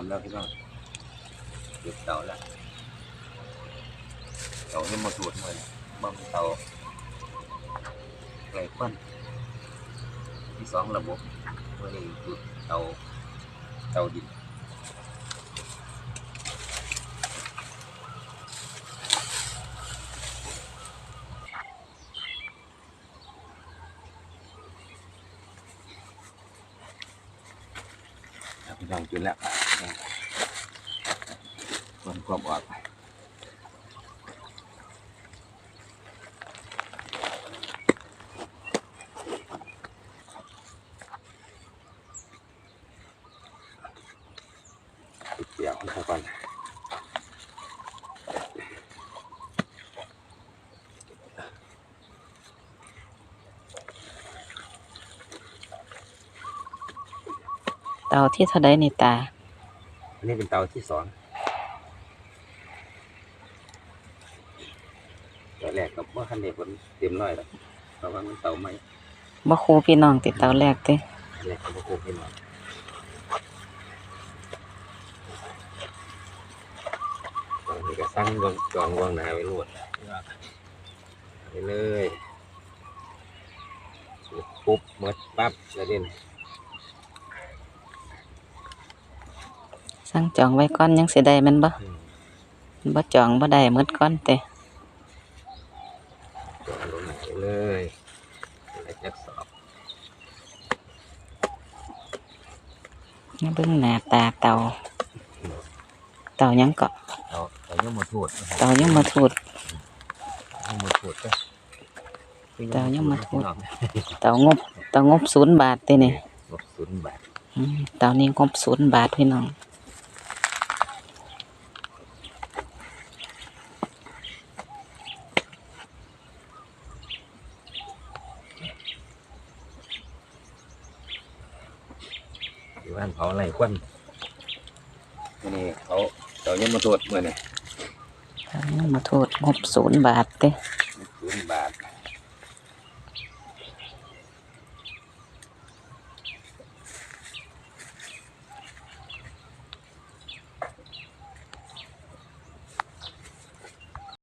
มแล้วพี่น้องเก็บเตาแล้วเตาให้มาสูดเลยบางเตาไก่ควันที่สองระบบเมื่อนี้จุดเตาเตาดินเอาพี่น้องจุดแล้ว คนความออกปิดเดี่ยวข้าก่อนเตาที่เท่าใดนี่ตา อันนี้เป็นเตาที่สองเตาแรกกับว่าคันเด็กมันเต็มร้อยแล้วเพราะว่ามันเตาใหม่บ่ครูพี่น้องติดเตาแรกติอันแรกก็บ่คุ้มให้หน่อยตอนนี้ก็สั่งวางจองวางหนาไว้รวดไปเลยปุ๊บหมดปั๊บแล้วเด่น สั่งจองไว้ก่อนยังสิได้แม่นบ่อืมบ่จองบ่ได้หมดก่อนแต่จองลงหนาไปเลยแล้วจักสอบเบิ่งหน้าตาเตาเตายังเกาะเอาเอายังมาถูดนะครับเตายังมาทูดยังมาถูดก็เตายังมาถูดเตางบเตางบศูนย์บาทตินี่งบศูนย์บาทอืมเตานี้งบศูนย์บาทพี่น้อง อยู่บ้านเผาไรควันนี่เขาเตายังมาถูดเมื่อนี่เตายังมาทูดงบศูนย์บาทติศูนย์บาท